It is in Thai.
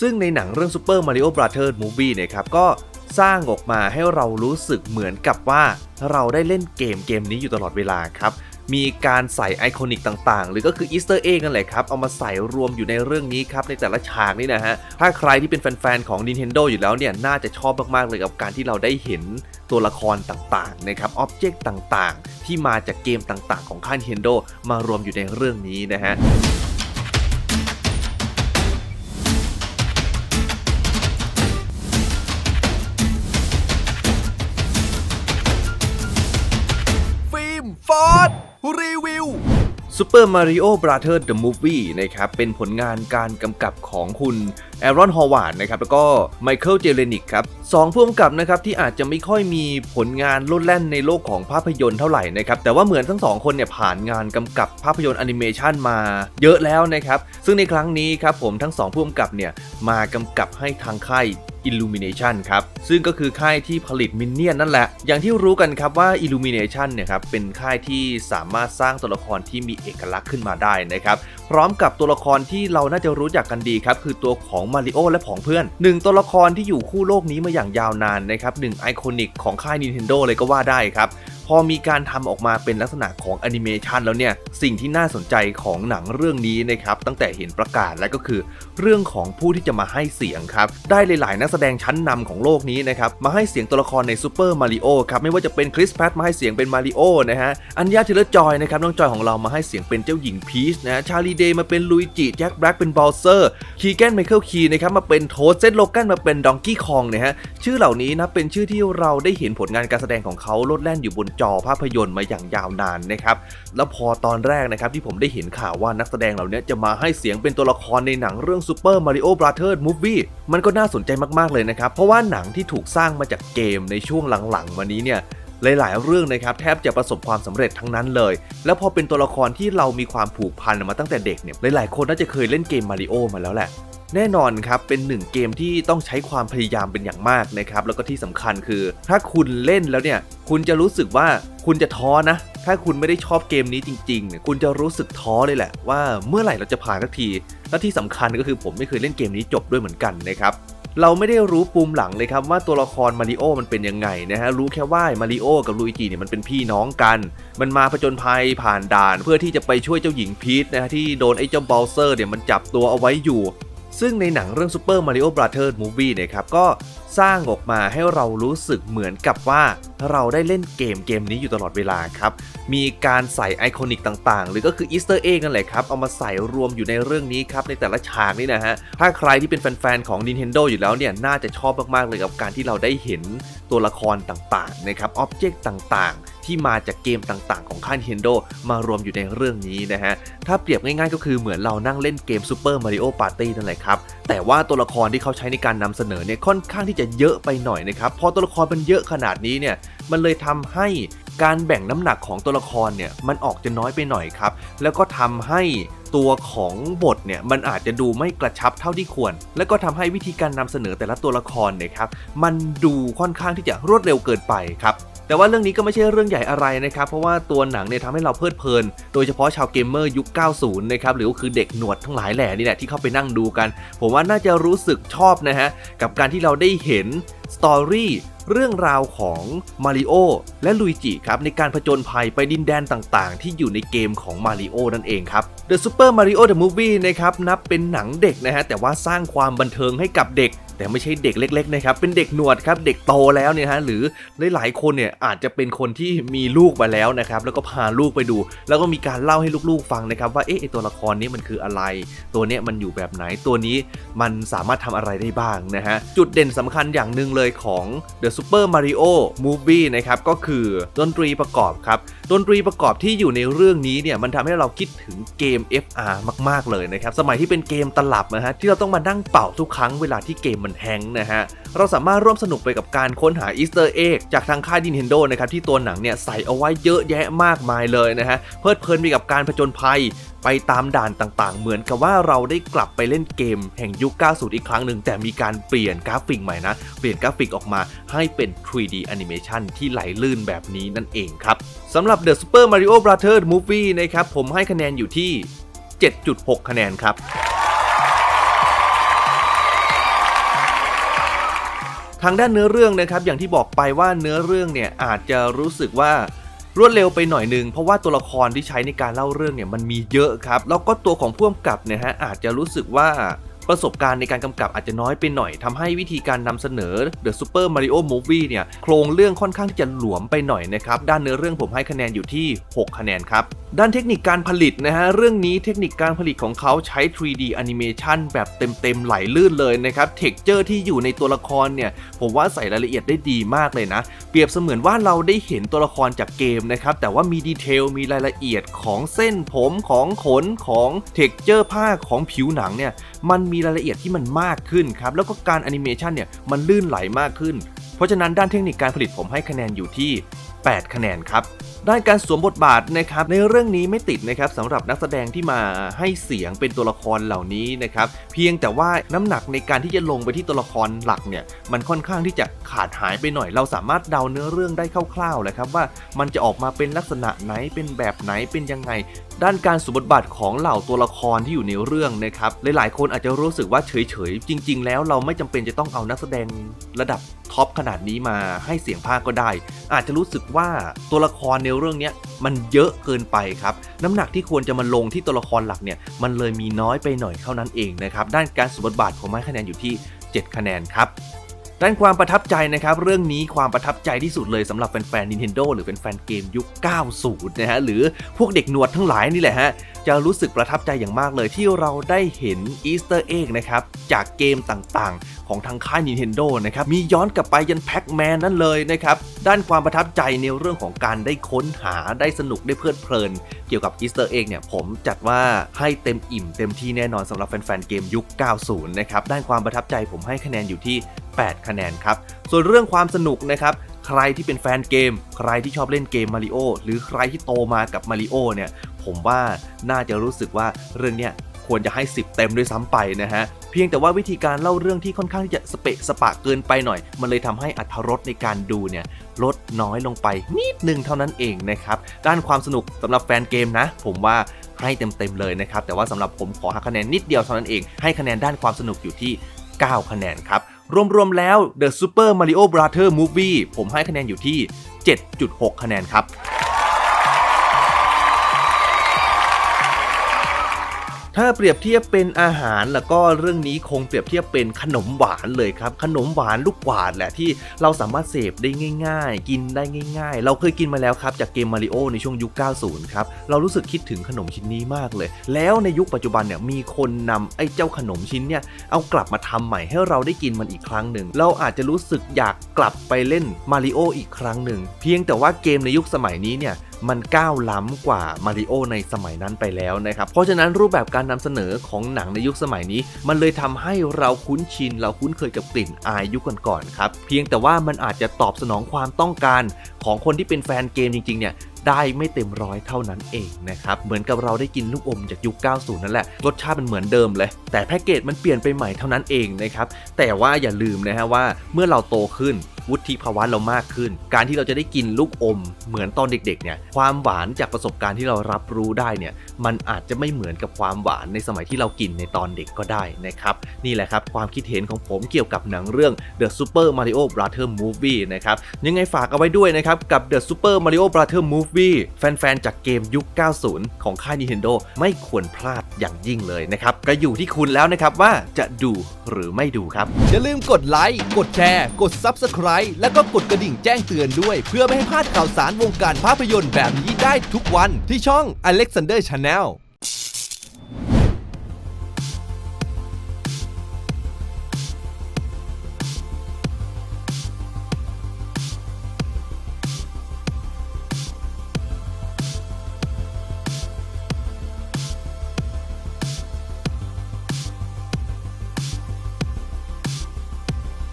ซึ่งในหนังเรื่อง Super Mario Brothers Movie เนี่ยครับก็สร้างออกมาให้เรารู้สึกเหมือนกับว่าเราได้เล่นเกมเกมนี้อยู่ตลอดเวลาครับมีการใส่ไอคอนิกต่างๆ หรือก็คืออีสเตอร์เอ็กนั่นแหละครับ เอามาใส่รวมอยู่ในเรื่องนี้ครับ ในแต่ละฉากนี่นะฮะ ถ้าใครที่เป็นแฟน ๆ ของ Nintendo อยู่แล้วเนี่ย น่าจะชอบมาก ๆ เลยกับการที่เราได้เห็นตัวละครต่างๆ นะครับอ็อบเจกต์ต่างๆ ที่มาจากเกมต่างๆ ของค่าย Nintendo มารวมอยู่ในเรื่องนี้นะฮะ ฟิล์มฟอร์ดรีวิว Super Mario Brothers The Movie นะครับ เป็นผลงานการกำกับของคุณ แอรอนฮอวาร์ดนะครับแล้วก็ไมเคิลเจเลนิกครับสองผู้กำกับนะครับที่อาจจะไม่ค่อยมีผลงานโลดแล่นในโลกของภาพยนตร์เท่าไหร่นะครับแต่ว่าเหมือนทั้งสองคนเนี่ยผ่านงานกำกับภาพยนตร์แอนิเมชันมาเยอะแล้วนะครับซึ่งในครั้งนี้ครับผมทั้งสองผู้กำกับเนี่ยมากำกับให้ทางค่าย Illumination ครับซึ่งก็คือค่ายที่ผลิตมินเนี่ยนนั่นแหละ อย่างที่รู้กันครับว่า Illumination เนี่ยครับเป็นค่ายที่สามารถสร้างตัวละครที่มีเอกลักษณ์ขึ้นมาได้นะครับ พร้อมกับตัวละครที่เราน่าจะรู้จักกันดีครับ คือตัวของมาริโอและผองเพื่อนหนึ่งตัวละครที่อยู่คู่โลกนี้มาอย่างยาวนานนะครับหนึ่งไอคอนิกของค่าย Nintendo เลยก็ว่าได้ครับ อมีการทำออกมาเป็นลักษณะของแอนิเมชันแล้วเนี่ย สิ่งที่น่าสนใจของหนังเรื่องนี้นะครับ ตั้งแต่เห็นประกาศแล้วก็คือเรื่องของผู้ที่จะมาให้เสียงครับ ได้หลาย ๆ นักแสดงชั้นนำของโลกนี้นะครับ มาให้เสียงตัวละครในซูเปอร์มาริโอครับ ไม่ว่าจะเป็นคริสแพทมาให้เสียงเป็นมาริโอนะฮะ อัญญาทิเลจอยนะครับ น้องจอยของเรามาให้เสียงเป็นเจ้าหญิงพีชนะฮะชาลีเดย์มาเป็นลุยจิ แจ็คแบล็กเป็นบอลเซอร์ คีแกนไมเคิลคีนะครับมาเป็นโทสเซตโลกันมาเป็นดองกี้คองนะฮะ ชื่อเหล่านี้นะเป็นชื่อที่เราได้เห็นผลงานการแสดงของเขาโลดแล่นอยู่บนจอภาพยนตร์มาอย่างยาวนานนะครับ แล้วพอตอนแรกนะครับที่ผมได้เห็นข่าวว่านักแสดงเหล่านี้จะมาให้เสียงเป็นตัวละครในหนังเรื่อง Super Mario Brothers Movie มันก็น่าสนใจมากๆเลยนะครับ เพราะว่าหนังที่ถูกสร้างมาจากเกมในช่วงหลังๆมานี้เนี่ยหลายๆเรื่องนะครับแทบจะประสบความสำเร็จทั้งนั้นเลย แล้วพอเป็นตัวละครที่เรามีความผูกพันมาตั้งแต่เด็กเนี่ยหลายๆคนน่าจะเคยเล่นเกมมาริโอมาแล้วแหละ แน่นอนครับเป็นหนึ่งเกมที่ต้องใช้ความพยายามเป็นอย่างมากนะครับแล้วก็ที่สำคัญคือ ถ้าคุณเล่นแล้วเนี่ยคุณจะรู้สึกว่าคุณจะท้อนะ ถ้าคุณไม่ได้ชอบเกมนี้จริงๆเนี่ยคุณจะรู้สึกท้อเลยแหละ ว่าเมื่อไหร่เราจะผ่านสักที และที่สำคัญก็คือผมไม่เคยเล่นเกมนี้จบด้วยเหมือนกันนะครับเราไม่ได้รู้ปูมหลังเลยครับว่าตัวละครมาริโอมันเป็นยังไงนะฮะรู้แค่ว่ามาริโอกับลุยจิเนี่ยมันเป็นพี่น้องกัน มันมาผจญภัยผ่านด่าน เพื่อที่จะไปช่วยเจ้าหญิงพีชนะฮะที่โดนไอ้เจ้าบอลเซอร์เนี่ยมันจับตัวเอาไว้อยู่ ซึ่งในหนังเรื่อง Super Mario Brothers Movie เนี่ยครับก็สร้างออกมาให้เรารู้สึกเหมือนกับว่าเราได้เล่นเกมเกมนี้อยู่ตลอดเวลาครับ มีการใส่ไอคอนิกต่างๆ หรือก็คืออีสเตอร์เอ็กนั่นแหละครับ เอามาใส่รวมอยู่ในเรื่องนี้ครับ ในแต่ละฉากนี่นะฮะ ถ้าใครที่เป็นแฟนๆ ของ Nintendo อยู่แล้วเนี่ย น่าจะชอบมากๆเลยกับการที่เราได้เห็นตัวละครต่างๆ นะครับ อ็อบเจกต์ต่างๆ ที่มาจากเกมต่างๆ ของค่าย Nintendo มารวมอยู่ในเรื่องนี้นะฮะ ถ้าเปรียบง่ายๆ ก็คือเหมือนเรานั่งเล่นเกม Super Mario Party นั่นแหละครับ แต่ว่าตัวละครที่เขาใช้ในการนำเสนอเนี่ยค่อนข้างที่จะเยอะไปหน่อยนะครับ พอตัวละครมันเยอะขนาดนี้เนี่ย มันเลยทำให้การแบ่งน้ำหนักของตัวละครเนี่ยมันออกจะน้อยไปหน่อยครับ แล้วก็ทำให้ตัวของบทเนี่ยมันอาจจะดูไม่กระชับเท่าที่ควร แล้วก็ทำให้วิธีการนำเสนอแต่ละตัวละครเนี่ยครับมันดูค่อนข้างที่จะรวดเร็วเกินไปครับ แต่ว่าเรื่องนี้ก็ไม่ใช่เรื่องใหญ่อะไรนะครับ เพราะว่าตัวหนังเนี่ยทำให้เราเพลิดเพลิน โดยเฉพาะชาวเกมเมอร์ยุค 90 นะครับ หรือก็คือเด็กหนวดทั้งหลายแหล่นี่แหละที่เข้าไปนั่งดูกัน ผมว่าน่าจะรู้สึกชอบนะฮะ กับการที่เราได้เห็นสตอรี่เรื่องราวของมาริโอและลุยจิครับ ในการผจญภัยไปดินแดนต่างๆ ที่อยู่ในเกมของมาริโอนั่นเองครับ The Super Mario The Movie นะครับนับเป็นหนังเด็กนะฮะแต่ว่าสร้างความบันเทิงให้กับเด็ก แต่ไม่ใช่เด็กเล็กๆนะครับเป็นเด็กหนวดครับเด็กโตแล้วเนี่ยฮะหรือหลายๆคนเนี่ยอาจจะเป็นคนที่มีลูกมาแล้วนะครับแล้วก็พาลูกไปดู แล้วก็มีการเล่าให้ลูกๆฟังนะครับว่าเอ๊ะตัวละครนี้มันคืออะไร ตัวเนี้ยมันอยู่แบบไหนตัวนี้มันสามารถทำอะไรได้บ้างนะฮะจุดเด่นสำคัญอย่างหนึ่งเลยของ The Super Mario Movie นะครับก็คือดนตรีประกอบครับดนตรีประกอบที่อยู่ในเรื่องนี้เนี่ยมันทำให้เราคิดถึงเกม FR มาก ๆเลยนะครับสมัยที่เป็นเกมตลับนะฮะที่เราต้องมานั่งเป่าทุกครั้งเวลาที่เกมมันแฮงก์นะฮะ เราสามารถร่วมสนุกไปกับการค้นหาอีสเตอร์เอ็กจากทางค่าย Nintendo นะครับที่ตัวหนังเนี่ยใส่เอาไว้เยอะแยะมากมายเลยนะฮะ เพลิดเพลินไปกับการผจญภัยไปตามด่านต่างๆ เหมือนกับว่าเราได้กลับไปเล่นเกมแห่งยุค 90 อีกครั้งหนึ่ง แต่มีการเปลี่ยนกราฟิกใหม่นะ เปลี่ยนกราฟิกออกมาให้เป็น 3D Animation ที่ไหลลื่นแบบนี้นั่นเองครับสำหรับ The Super Mario Brothers Movie นะครับ ผมให้คะแนนอยู่ที่ 7.6 คะแนนครับ ทางด้านเนื้อเรื่องนะครับอย่างที่บอกไปว่าเนื้อเรื่องเนี่ยอาจจะรู้สึกว่ารวดเร็วไปหน่อยหนึ่งเพราะว่าตัวละครที่ใช้ในการเล่าเรื่องเนี่ยมันมีเยอะครับ แล้วก็ตัวของผู้กำกับเนี่ยฮะอาจจะรู้สึกว่า ประสบการณ์ในการกำกับอาจจะน้อยไปหน่อยทำให้วิธีการนำเสนอ The Super Mario Movie เนี่ยโครงเรื่องค่อนข้างที่จะหลวมไปหน่อยนะครับด้านเนื้อเรื่องผมให้คะแนนอยู่ที่ 6 คะแนนครับด้านเทคนิคการผลิตนะฮะเรื่องนี้เทคนิคการผลิตของเขาใช้ 3D Animation แบบเต็มๆไหลลื่นเลยนะครับเท็กเจอร์ที่อยู่ในตัวละครเนี่ยผมว่าใส่รายละเอียดได้ดีมากเลยนะ เปรียบเสมือนว่าเราได้เห็นตัวละครจากเกมนะครับแต่ว่ามีดีเทลมีรายละเอียดของเส้นผมของขนของเท็กเจอร์ผ้าของผิวหนังเนี่ยมันมีรายละเอียดที่มันมากขึ้นครับแล้วก็การแอนิเมชันเนี่ยมันลื่นไหลมากขึ้น เพราะฉะนั้นด้านเทคนิคการผลิตผมให้คะแนนอยู่ที่ 8 คะแนนครับด้านการสวมบทบาทนะครับในเรื่องนี้ไม่ติดนะครับสำหรับนักแสดงที่มาให้เสียงเป็นตัวละครเหล่านี้นะครับเพียงแต่ว่าน้ำหนักในการที่จะลงไปที่ตัวละครหลักเนี่ยมันค่อนข้างที่จะขาดหายไปหน่อย เราสามารถเดาเนื้อเรื่องได้คร่าวๆแหละครับว่ามันจะออกมาเป็นลักษณะไหนเป็นแบบไหนเป็นยังไง ด้านการสมบทบาทของเหล่าตัวละครที่อยู่ในเรื่องนะครับหลายๆ คนอาจจะรู้สึกว่าเฉยๆ จริง ๆ แล้วเราไม่จำเป็นจะต้องเอานักแสดงระดับท็อปขนาดนี้มาให้เสียงภาคก็ได้ อาจจะรู้สึกว่าตัวละครในเรื่องนี้มันเยอะเกินไปครับ น้ำหนักที่ควรจะมาลงที่ตัวละครหลักเนี่ย มันเลยมีน้อยไปหน่อยเท่านั้นเองนะครับ ด้านการสมบทบาทผมให้คะแนนอยู่ที่ 7 คะแนนครับ ด้านความประทับใจนะครับ เรื่องนี้ความประทับใจที่สุดเลยสำหรับแฟนๆ Nintendo หรือเป็นแฟนเกมยุค 90 นะฮะ หรือพวกเด็กหนวดทั้งหลายนี่แหละฮะ จะรู้สึกประทับใจอย่างมากเลยที่เราได้เห็นอีสเตอร์เอ็กนะครับ จากเกมต่างๆ ของทางค่าย Nintendo นะครับ มีย้อนกลับไปยันแพ็กแมนนั่นเลยนะครับ ด้านความประทับใจในเรื่องของการได้ค้นหาได้สนุกได้เพลิดเพลิน เกี่ยวกับอีสเตอร์เอ็กเนี่ยผมจัดว่าให้เต็มอิ่มเต็มที่แน่นอนสำหรับแฟนๆเกมยุค 90 นะครับด้านความประทับใจผมให้คะแนนอยู่ที่ 8 คะแนนครับ ส่วนเรื่องความสนุกนะครับ ใครที่เป็นแฟนเกม ใครที่ชอบเล่นเกมมาริโอหรือใครที่โตมากับมาริโอเนี่ย ผมว่าน่าจะรู้สึกว่าเรื่องเนี้ยควรจะให้ 10 เต็มด้วยซ้ำไปนะฮะ เพียงแต่ว่าวิธีการเล่าเรื่องที่ค่อนข้างที่จะสเปะสปะเกินไปหน่อย มันเลยทำให้อัธรสในการดูเนี่ยลดน้อยลงไปนิดนึงเท่านั้นเองนะครับ ด้านความสนุกสำหรับแฟนเกมนะ ผมว่าให้เต็มๆเลยนะครับ แต่ว่าสำหรับผมขอหักคะแนนนิดเดียวเท่านั้นเอง ให้คะแนนด้านความสนุกอยู่ที่ 9 คะแนนครับ รวมๆแล้ว The Super Mario Brother Movie ผมให้คะแนนอยู่ที่ 7.6 คะแนนครับ ถ้าเปรียบเทียบเป็นอาหารแล้วก็เรื่องนี้คงเปรียบเทียบเป็นขนมหวานเลยครับ ขนมหวานลูกหวานแหละที่เราสามารถเสพได้ง่าย ๆ กินได้ง่าย ๆ เราเคยกินมาแล้วครับจากเกมมาริโอในช่วงยุค 90 ครับ เรารู้สึกคิดถึงขนมชิ้นนี้มากเลย แล้วในยุคปัจจุบันเนี่ยมีคนนำไอ้เจ้าขนมชิ้นเนี่ยเอากลับมาทำใหม่ให้เราได้กินมันอีกครั้งหนึ่ง เราอาจจะรู้สึกอยากกลับไปเล่นมาริโออีกครั้งหนึ่ง เพียงแต่ว่าเกมในยุคสมัยนี้เนี่ย มันก้าวล้ำกว่ามาริโอในสมัยนั้นไปแล้วนะครับ เพราะฉะนั้นรูปแบบการนำเสนอของหนังในยุคสมัยนี้ มันเลยทำให้เราคุ้นชิน เราคุ้นเคยกับกลิ่นอายยุคก่อนๆครับ เพียงแต่ว่ามันอาจจะตอบสนองความต้องการของคนที่เป็นแฟนเกมจริงๆเนี่ย ได้ไม่เต็มร้อยเท่านั้นเองนะครับ เหมือนกับเราได้กินลูกอมจากยุค 90 นั่นแหละ รสชาติมันเหมือนเดิมเลย แต่แพ็กเกจมันเปลี่ยนไปใหม่เท่านั้นเองนะครับ แต่ว่าอย่าลืมนะฮะว่าเมื่อเราโตขึ้นวุฒิภาวะเรามากขึ้น การที่เราจะได้กินลูกอม เหมือนตอนเด็กๆเนี่ย ความหวานจากประสบการณ์ที่เรารับรู้ได้เนี่ย มันอาจจะไม่เหมือนกับความหวานในสมัยที่เรากินในตอนเด็กก็ได้นะครับ นี่แหละครับความคิดเห็นของผมเกี่ยวกับหนังเรื่อง The Super Mario Brother Movie นะครับ ยังไงฝากเอาไว้ด้วยนะครับกับ The Super Mario Brother Movie แฟน ๆ จากเกมยุค 90 ของค่าย Nintendo ไม่ควรพลาดอย่างยิ่งเลยนะครับ ก็อยู่ที่คุณแล้วนะครับว่าจะดูหรือไม่ดูครับ อย่าลืมกดไลค์ กดแชร์ กด Subscribe แล้วก็กดกระดิ่งแจ้งเตือนด้วย เพื่อไม่ให้พลาดข่าวสารวงการภาพยนตร์แบบนี้ได้ทุกวันที่ช่อง Alexander Channel